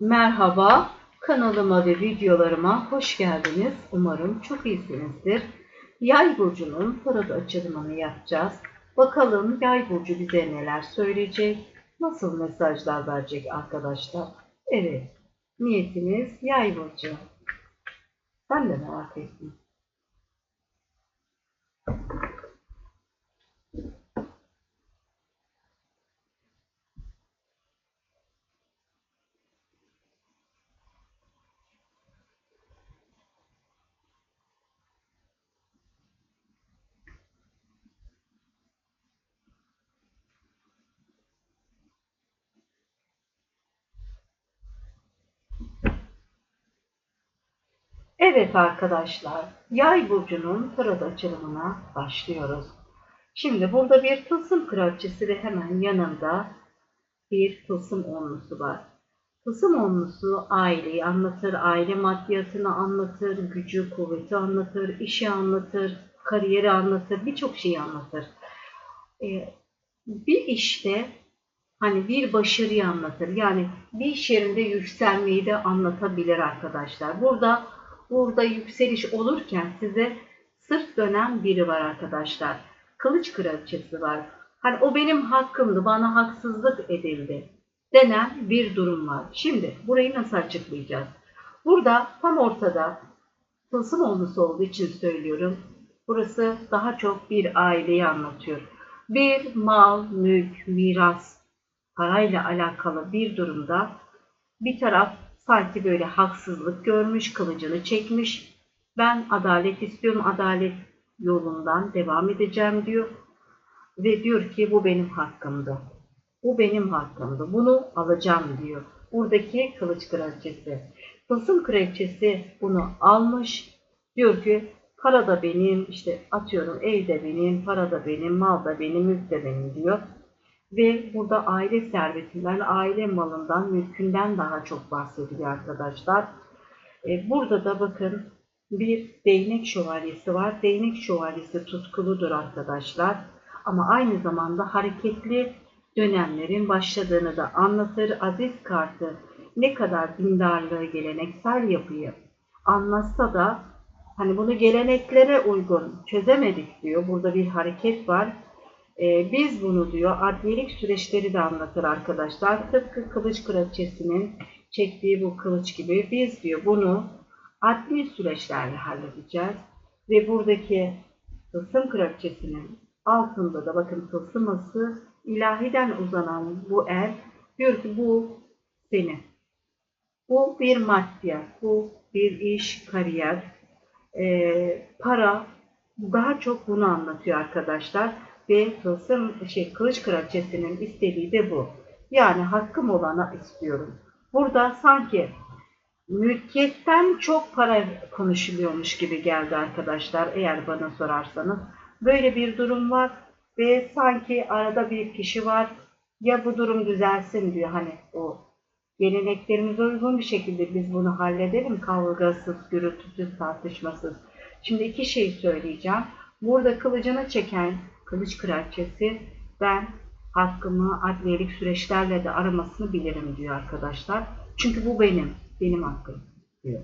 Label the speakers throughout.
Speaker 1: Merhaba, kanalıma ve videolarıma hoş geldiniz. Umarım çok iyisinizdir. Yay burcunun parada açılımını yapacağız. Bakalım Yay burcu bize neler söyleyecek, nasıl mesajlar verecek arkadaşlar. Evet, niyetimiz Yay burcu. Ben de merak ettim. Evet arkadaşlar, Yay burcunun parada açılımına başlıyoruz. Şimdi burada bir tılsım kraliçesi ve hemen yanında bir tılsım onlusu var. Tılsım onlusu aileyi anlatır, aile maddiyatını anlatır, gücü, kuvveti anlatır, işi anlatır, kariyeri anlatır, birçok şeyi anlatır. Ee, bir işte hani bir başarıyı anlatır. Yani bir iş yerinde yükselmeyi de anlatabilir arkadaşlar. Burada burada yükseliş olurken size sırt dönen biri var arkadaşlar. Kılıç kraliçesi var. Hani o benim hakkımdı, bana haksızlık edildi denen bir durum var. Şimdi burayı nasıl açıklayacağız? Burada tam ortada tılsım olması olduğu için söylüyorum. Burası daha çok bir aileyi anlatıyor. Bir mal, mülk, miras, parayla alakalı bir durumda bir taraf sanki böyle haksızlık görmüş, kılıcını çekmiş. Ben adalet istiyorum, adalet yolundan devam edeceğim diyor. Ve diyor ki bu benim hakkımdı. Bu benim hakkımdı. Bunu alacağım diyor. Buradaki kılıç kraliçesi. Tılsım kraliçesi bunu almış. Diyor ki para da benim, işte atıyorum ev de benim, para da benim, mal da benim, mülk de benim diyor. Ve burada aile servetinden, aile malından, mülkünden daha çok bahsediyor arkadaşlar. E, burada da bakın bir değnek şövalyesi var. Değnek şövalyesi tutkuludur arkadaşlar. Ama aynı zamanda hareketli dönemlerin başladığını da anlatır. Aziz kartı ne kadar dindarlığı, geleneksel yapıyı anlatsa da hani bunu geleneklere uygun çözemedik diyor. Burada bir hareket var. Ee, biz bunu diyor adliyelik süreçleri de anlatır arkadaşlar. Tıpkı kılıç kraliçesinin çektiği bu kılıç gibi biz diyor bunu adli süreçlerle halledeceğiz. Ve buradaki tılsım kraliçesinin altında da bakın tılsıması ilahiden uzanan bu el diyor ki bu senin. Bu bir maddiyat, bu bir iş, kariyer, e, para daha çok bunu anlatıyor arkadaşlar. Ve tılsım şey, kılıç kraliçesinin istediği de bu. Yani hakkım olana istiyorum. Burada sanki mülkiyetten çok para konuşuluyormuş gibi geldi arkadaşlar eğer bana sorarsanız. Böyle bir durum var ve sanki arada bir kişi var ya bu durum düzelsin diyor hani o geleneklerimize uygun bir şekilde biz bunu halledelim kavgasız, gürültüsüz, tartışmasız. Şimdi iki şey söyleyeceğim. Burada kılıcını çeken kılıç kraliçesi ben hakkımı adliyelik süreçlerle de aramasını bilirim diyor arkadaşlar. Çünkü bu benim, benim hakkım diyor.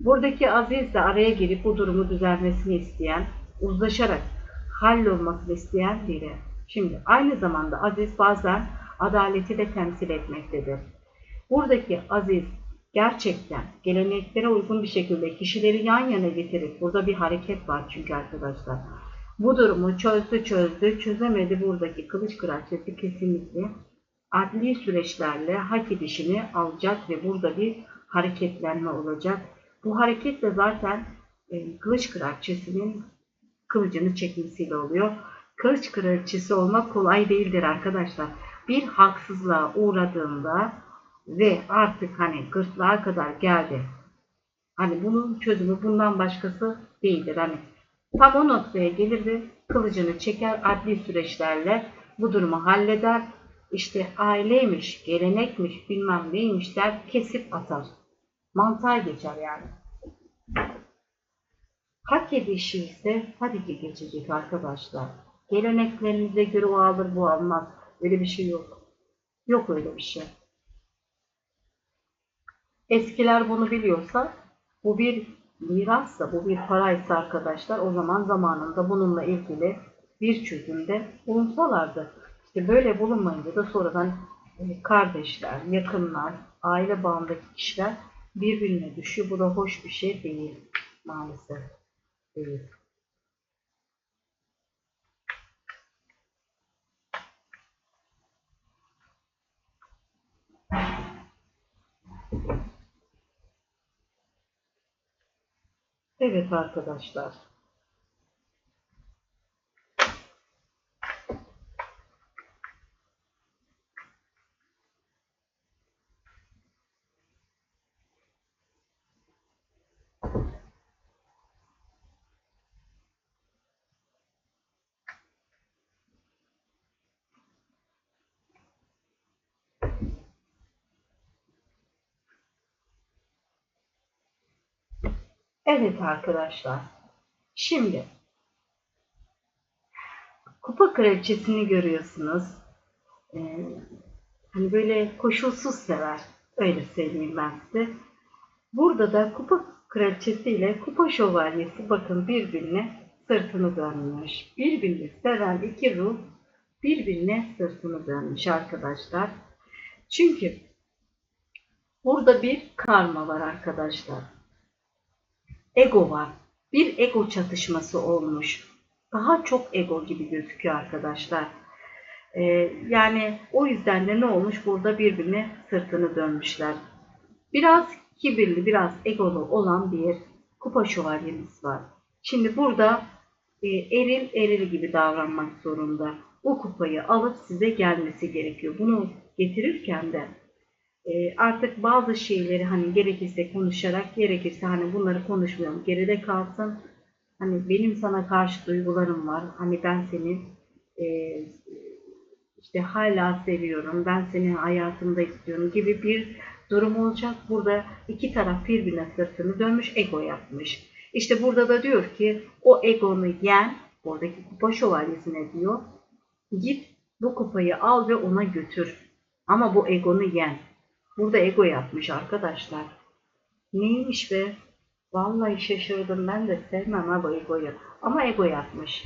Speaker 1: Buradaki Aziz de araya girip bu durumu düzelmesini isteyen, uzlaşarak hallolmasını isteyen biri. Şimdi aynı zamanda Aziz bazen adaleti de temsil etmektedir. Buradaki Aziz gerçekten geleneklere uygun bir şekilde kişileri yan yana getirip burada bir hareket var çünkü arkadaşlar. Bu durumu çözdü çözdü çözemedi buradaki kılıç kraliçesi kesinlikle adli süreçlerle hak edişini alacak ve burada bir hareketlenme olacak. Bu hareket de zaten e, kılıç kraliçesinin kılıcını çekmesiyle oluyor. Kılıç kraliçesi olmak kolay değildir arkadaşlar. Bir haksızlığa uğradığında ve artık hani gırtlağa kadar geldi. Hani bunun çözümü bundan başkası değildir. Hani tam o noktaya gelir ve kılıcını çeker adli süreçlerle bu durumu halleder. İşte aileymiş, gelenekmiş, bilmem neymiş der kesip atar. Mantığa geçer yani. Hak edişi ise tabii ki geçecek arkadaşlar. Geleneklerimize göre o alır bu almaz. Öyle bir şey yok. Yok öyle bir şey. Eskiler bunu biliyorsa bu bir mirassa, bu bir paraysa arkadaşlar o zaman zamanında bununla ilgili bir çözümde bulunsalardı. İşte böyle bulunmayınca da sonradan e, kardeşler, yakınlar, aile bağındaki kişiler birbirine düşüyor. Bu da hoş bir şey değil maalesef. Değil. Evet arkadaşlar. Evet arkadaşlar. Şimdi kupa kraliçesini görüyorsunuz. Ee, hani böyle koşulsuz sever. Öyle söyleyeyim ben size. Burada da kupa kraliçesi ile kupa şövalyesi bakın birbirine sırtını dönmüş. Birbirini seven iki ruh birbirine sırtını dönmüş arkadaşlar. Çünkü burada bir karma var arkadaşlar ego var. Bir ego çatışması olmuş. Daha çok ego gibi gözüküyor arkadaşlar. Ee, yani o yüzden de ne olmuş? Burada birbirine sırtını dönmüşler. Biraz kibirli, biraz egolu olan bir kupa şövalyemiz var. Şimdi burada e, eril eril gibi davranmak zorunda. O kupayı alıp size gelmesi gerekiyor. Bunu getirirken de e, artık bazı şeyleri hani gerekirse konuşarak gerekirse hani bunları konuşmuyorum geride kalsın. Hani benim sana karşı duygularım var. Hani ben seni e, işte hala seviyorum. Ben seni hayatımda istiyorum gibi bir durum olacak. Burada iki taraf birbirine sırtını dönmüş, ego yapmış. İşte burada da diyor ki o egonu yen, oradaki kupa şövalyesine diyor, git bu kupayı al ve ona götür. Ama bu egonu yen. Burada ego yapmış arkadaşlar. Neymiş be? Vallahi şaşırdım ben de sevmem ha egoyu. Ama ego yapmış.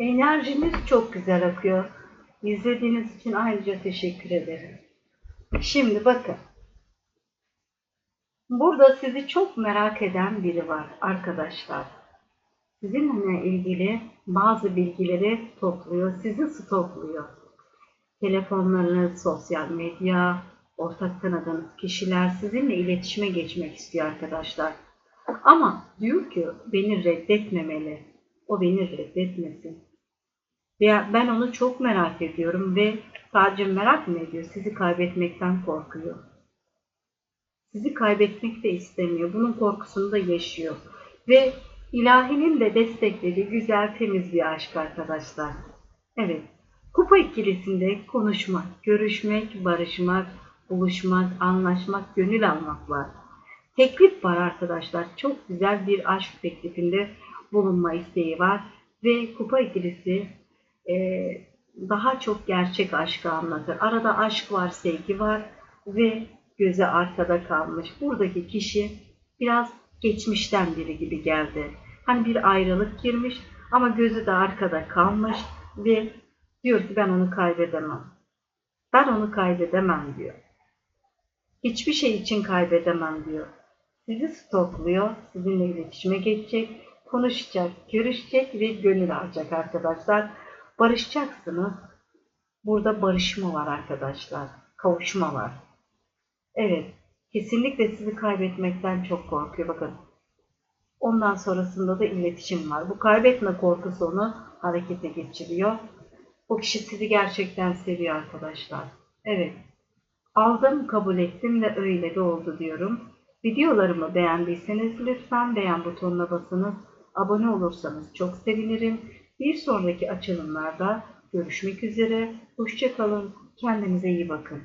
Speaker 1: Enerjiniz çok güzel akıyor. İzlediğiniz için ayrıca teşekkür ederim. Şimdi bakın. Burada sizi çok merak eden biri var arkadaşlar. Sizinle ilgili bazı bilgileri topluyor, sizi stokluyor. Telefonlarınız, sosyal medya, ortak tanıdığınız kişiler sizinle iletişime geçmek istiyor arkadaşlar. Ama diyor ki beni reddetmemeli. O beni reddetmesin. Veya ben onu çok merak ediyorum ve sadece merak mı ediyor? Sizi kaybetmekten korkuyor. Sizi kaybetmek de istemiyor. Bunun korkusunu da yaşıyor. Ve ilahinin de desteklediği güzel temiz bir aşk arkadaşlar. Evet. Kupa ikilisinde konuşmak, görüşmek, barışmak, buluşmak, anlaşmak, gönül almak var. Teklif var arkadaşlar. Çok güzel bir aşk teklifinde bulunma isteği var. Ve kupa ikilisi e, daha çok gerçek aşkı anlatır. Arada aşk var, sevgi var ve göze arkada kalmış. Buradaki kişi biraz geçmişten biri gibi geldi. Hani bir ayrılık girmiş ama gözü de arkada kalmış ve diyor ki ben onu kaybedemem. Ben onu kaybedemem diyor. Hiçbir şey için kaybedemem diyor. Sizi stokluyor, sizinle iletişime geçecek, konuşacak, görüşecek ve gönül alacak arkadaşlar. Barışacaksınız. Burada barışma var arkadaşlar. Kavuşma var. Evet. Kesinlikle sizi kaybetmekten çok korkuyor. Bakın. Ondan sonrasında da iletişim var. Bu kaybetme korkusu onu harekete geçiriyor. O kişi sizi gerçekten seviyor arkadaşlar. Evet. Aldım, kabul ettim ve öyle de oldu diyorum. Videolarımı beğendiyseniz lütfen beğen butonuna basınız. Abone olursanız çok sevinirim. Bir sonraki açılımlarda görüşmek üzere. Hoşçakalın. Kendinize iyi bakın.